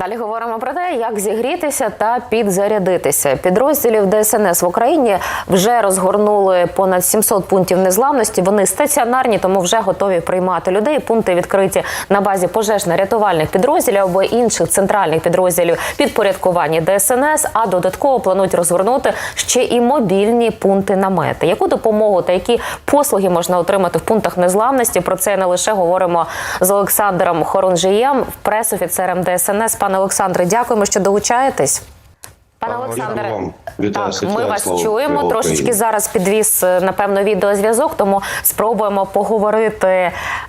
Далі говоримо про те, як зігрітися та підзарядитися. Підрозділів ДСНС в Україні вже розгорнули понад 700 пунктів незламності. Вони стаціонарні, тому вже готові приймати людей. Пункти відкриті на базі пожежно-рятувальних підрозділів або інших центральних підрозділів підпорядкування ДСНС. А додатково планують розгорнути ще і мобільні пункти намети. Яку допомогу та які послуги можна отримати в пунктах незламності? Про це не лише говоримо з Олександром Хорунжієм, прес-офіцером ДСНС. Пане Олександре, дякуємо, що долучаєтесь. Пане Олександре, так, ми вас слава чуємо. Трошечки зараз підвіз, е, напевно, відеозв'язок, тому спробуємо поговорити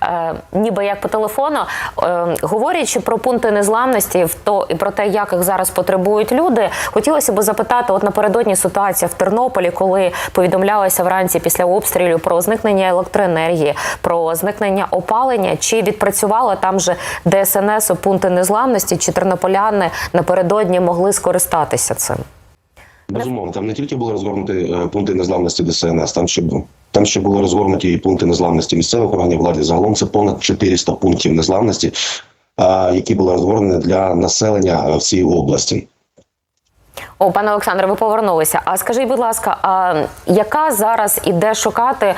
е, ніби як по телефону. Е, говорячи про пункти незламності, в то і про те, як їх зараз потребують люди, хотілося б запитати: от напередодні ситуація в Тернополі, коли повідомлялося вранці після обстрілів про зникнення електроенергії, про зникнення опалення, чи відпрацювала там же ДСНС у пункти незламності, чи тернополяни напередодні могли скористатися цим? Безумовно, там не тільки були розгорнуті е, пункти незламності ДСНС, там ще там ще були розгорнуті і пункти незламності місцевих органів влади. Загалом це понад 400 пунктів незламності, які були розгорнені для населення е, всієї області. О, пане Олександре, ви повернулися. А скажіть, будь ласка, а яка зараз іде шукати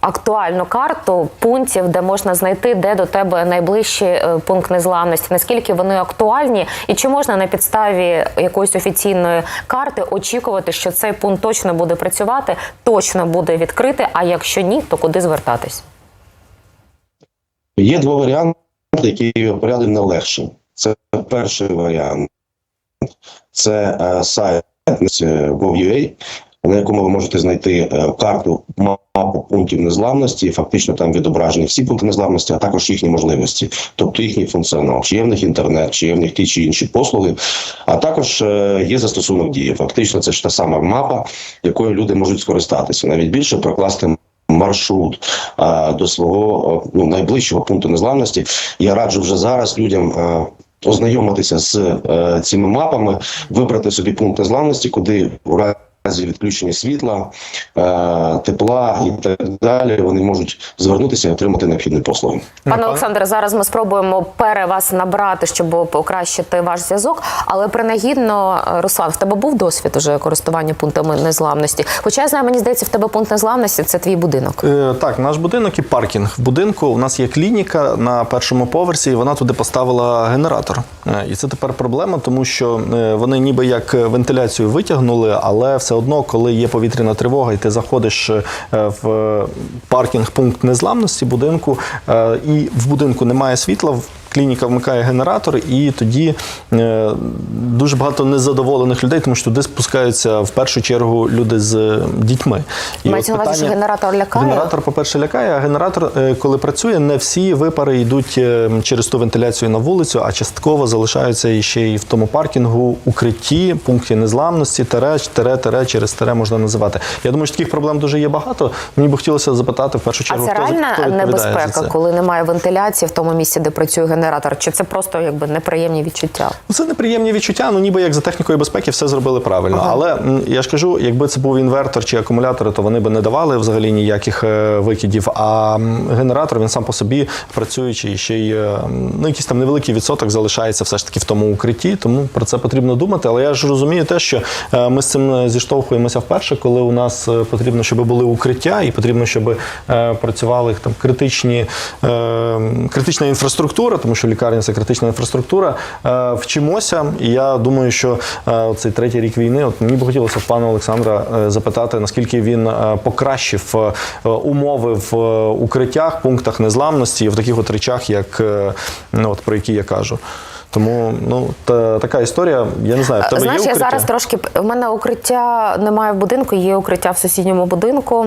актуальну карту пунктів, де можна знайти, де до тебе найближчий е, пункт незламності? Наскільки вони актуальні, і чи можна на підставі якоїсь офіційної карти очікувати, що цей пункт точно буде працювати, точно буде відкрити? А якщо ні, то куди звертатись? Є два варіанти, які порядок не легше. Це перший варіант, це е, сайт е, Gov.ua, на якому ви можете знайти е, карту мапу пунктів незламності. Фактично там відображені всі пункти незламності, а також їхні можливості, тобто їхній функціонал, чи є в них інтернет, чи є в них ті чи інші послуги. А також е, є застосунок дії. Фактично, це ж та сама мапа, якою люди можуть скористатися, навіть більше прокласти маршрут а, до свого ну, найближчого пункту незламності. Я раджу вже зараз людям. а, Ознайомитися з е, цими мапами, вибрати собі пункт незламності, куди у разі відключення світла, е, тепла і так далі вони можуть звернутися і отримати необхідні послуги. Пане Олександре, зараз ми спробуємо пере вас набрати, щоб покращити ваш зв'язок. Але принагідно, е, Руслан, в тебе був досвід уже користування пунктами незламності. Хоча я знаю, мені здається, в тебе пункт незламності це твій будинок. Е, Так, наш будинок і паркінг. В будинку у нас є клініка на першому поверсі, і вона туди поставила генератор. Е, І це тепер проблема, тому що е, вони ніби як вентиляцію витягнули, але все одно, коли є повітряна тривога, і ти заходиш е, в паркінг пункт незламності будинку, е, і в будинку немає світла. Клініка вмикає генератор, і тоді е, дуже багато незадоволених людей, тому що туди спускаються в першу чергу люди з дітьми. І Мається на увазі, що генератор лякає? Генератор, по-перше, лякає, а генератор, е, коли працює, не всі випари йдуть е, через ту вентиляцію на вулицю, а частково залишаються і ще й в тому паркінгу, укритті, пункті незламності, тере, тере, тере, через тере можна називати. Я думаю, що таких проблем дуже є багато. Мені б хотілося запитати в першу А чергу, це хто, реальна хто за небезпека, це. коли немає вентиляції в тому місці, де працює генератор? Чи це просто якби неприємні відчуття? Ну, Це неприємні відчуття, ну ніби як за технікою безпеки все зробили правильно. Але я ж кажу, якби це був інвертор чи акумулятори, то вони би не давали взагалі ніяких е, викидів. А генератор він сам по собі працюючи ще й е, ну, якийсь там невеликий відсоток залишається все ж таки в тому укритті, тому про це потрібно думати. Але я ж розумію те, що е, ми з цим зіштовхуємося вперше, коли у нас потрібно, щоб були укриття, і потрібно, щоб працювали там критичні критична інфраструктура, тому що лікарня це критична інфраструктура. Е, Вчимося, і я думаю, що е, цей третій рік війни, от мені б хотілося пана Олександра е, запитати, наскільки він покращив умови в укриттях, пунктах незламності в таких от речах, як ну, от, про які я кажу. Тому ну та, така історія. Я не знаю, в тебе Знаєш, є я зараз трошки в мене укриття немає в будинку, є укриття в сусідньому будинку.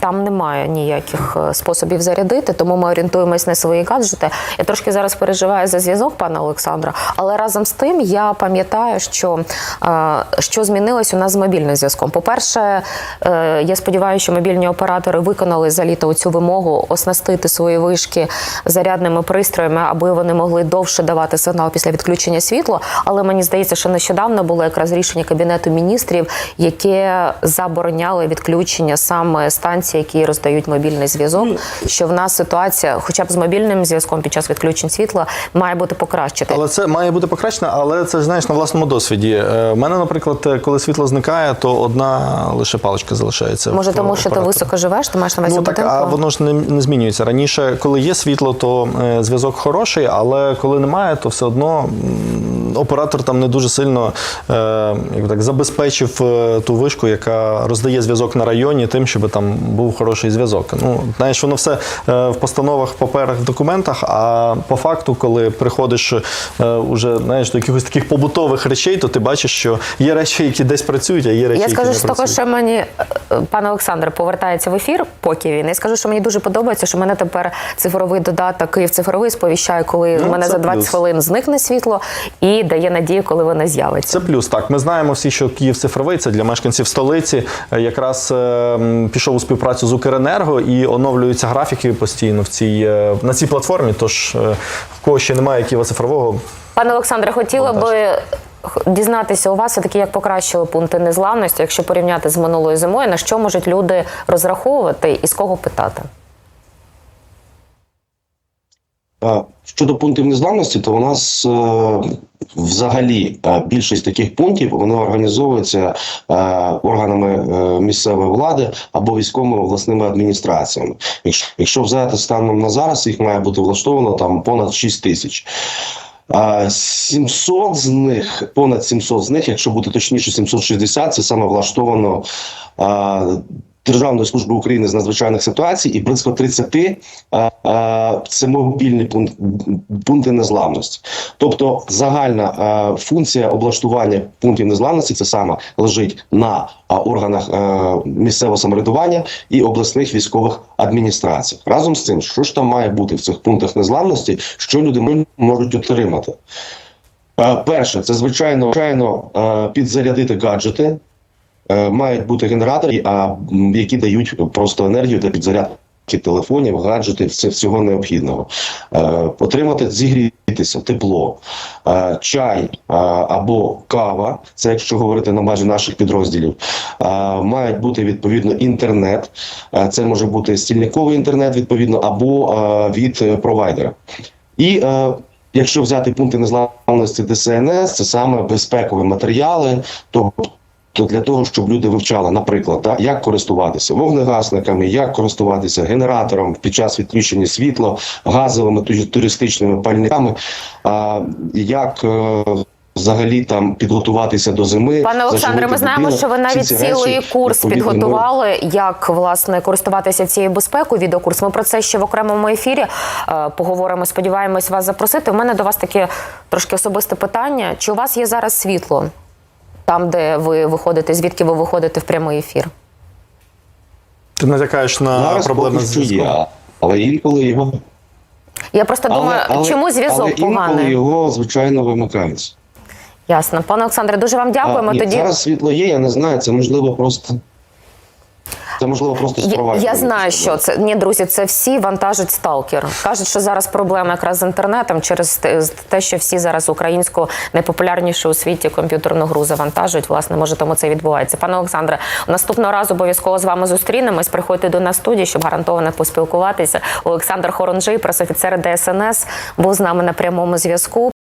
Там немає ніяких е, способів зарядити, тому ми орієнтуємось на свої гаджети. Я трошки зараз переживаю за зв'язок пана Олександра, але разом з тим я пам'ятаю, що, е, що змінилось у нас з мобільним зв'язком. По-перше, е, я сподіваюся, що мобільні оператори виконали за літо цю вимогу оснастити свої вишки зарядними пристроями, аби вони могли довше давати сигнал після відключення світла. Але мені здається, що нещодавно було якраз рішення кабінету міністрів, яке забороняло відключення саме станцій які роздають мобільний зв'язок, що в нас ситуація, хоча б з мобільним зв'язком під час відключень світла, має бути покращити. Але це має бути покращено, але це знаєш на власному досвіді. Е, У мене, наприклад, е, коли світло зникає, то одна лише паличка залишається. Може, тому що ти високо живеш, ти маєш на увазі Ну так, а воно ж не, не змінюється. Раніше, коли є світло, то е, зв'язок хороший, але коли немає, то все одно оператор там не дуже сильно е, як так, забезпечив е, ту вишку, яка роздає зв'язок на районі, тим, щоб там був хороший зв'язок. Ну, знаєш, воно все е, в постановах, паперах, в документах, а по факту, коли приходиш е, уже знаєш, до якихось таких побутових речей, то ти бачиш, що є речі, які десь працюють, а є речі, Я які скажу, не що також, що мені е, пан Олександр повертається в ефір, поки він. Я скажу, що мені дуже подобається, що мене тепер цифровий додаток Київ цифровий сповіщає, коли Ну, мене за 20 плюс. хвилин зникне світло, і дає надію, коли воно з'явиться. Це плюс. Так, ми знаємо всі, що Київ цифровий це для мешканців столиці. Е, Якраз е, пішов у співпрацю з Укренерго і оновлюються графіки постійно в цій е, на цій платформі. Тож е, в кого ще немає Києва цифрового, Пане Олександре, хотіла би дізнатися у вас, таки як покращили пункти незламності, якщо порівняти з минулою зимою, на що можуть люди розраховувати і з кого питати? Е, Щодо пунктів незламності, то у нас е, взагалі е, більшість таких пунктів вони організовуються е, органами місцевої влади або військовими обласними адміністраціями. Якщо, взяти станом на зараз, їх має бути влаштовано там понад 6 тисяч. А 700 з них, понад 700 з них, якщо бути точніше, 760, це саме влаштовано Державної служби України з надзвичайних ситуацій, і близько 30 а, а, це мобільні пункти, пункти незламності. Тобто загальна а, функція облаштування пунктів незламності це саме лежить на а, органах а, місцевого самоврядування і обласних військових адміністраціях. Разом з тим, що ж там має бути в цих пунктах незламності, що люди можуть отримати. Е, Перше, це звичайно, звичайно е, підзарядити гаджети. Е, Мають бути генератори, а, які дають просто енергію для підзарядки телефонів, гаджетів, це всього необхідного. Е, Отримати, зігрітися, тепло, Е, чай або кава, це якщо говорити на базі наших підрозділів. Мають бути відповідно інтернет. Це може бути стільниковий інтернет, відповідно, або від провайдера. І якщо взяти пункти незламності ДСНС, це саме безпекові матеріали, тобто для того, щоб люди вивчали, наприклад, да, як користуватися вогнегасниками, як користуватися генератором під час відключення світла, газовими ту- туристичними пальниками, а, як е, взагалі там підготуватися до зими. Пане Олександре, ми знаємо, що ви навіть ці цілий речі, курс підготували, як власне користуватися цією безпекою. Відеокурс. Ми про це ще в окремому ефірі е, поговоримо. Сподіваємось вас запросити. У мене до вас таке трошки особисте питання. Чи у вас є зараз світло там, де ви виходите, звідки ви виходите в прямий ефір? ти натякаєш на Зараз проблеми з зв'язком. є, але інколи його Я просто думаю, чому зв'язок але інколи поганий? його звичайно вимикається. Ясно, пане Олександре, дуже вам дякуємо. А, ні, Тоді зараз світло є, я не знаю. Це можливо просто. Це можливо просто з Я, я знаю, що це ні, друзі. Це всі вантажить сталкер. кажуть, що зараз проблема якраз з інтернетом через те, що всі зараз українську найпопулярнішу у світі комп'ютерну гру завантажують. Власне, може, тому це відбувається. Пане Олександре, наступного разу обов'язково з вами зустрінемось. Приходьте до нас в студію, щоб гарантовано поспілкуватися. Олександр Хоронжий, пресофіцер ДСНС, був з нами на прямому зв'язку.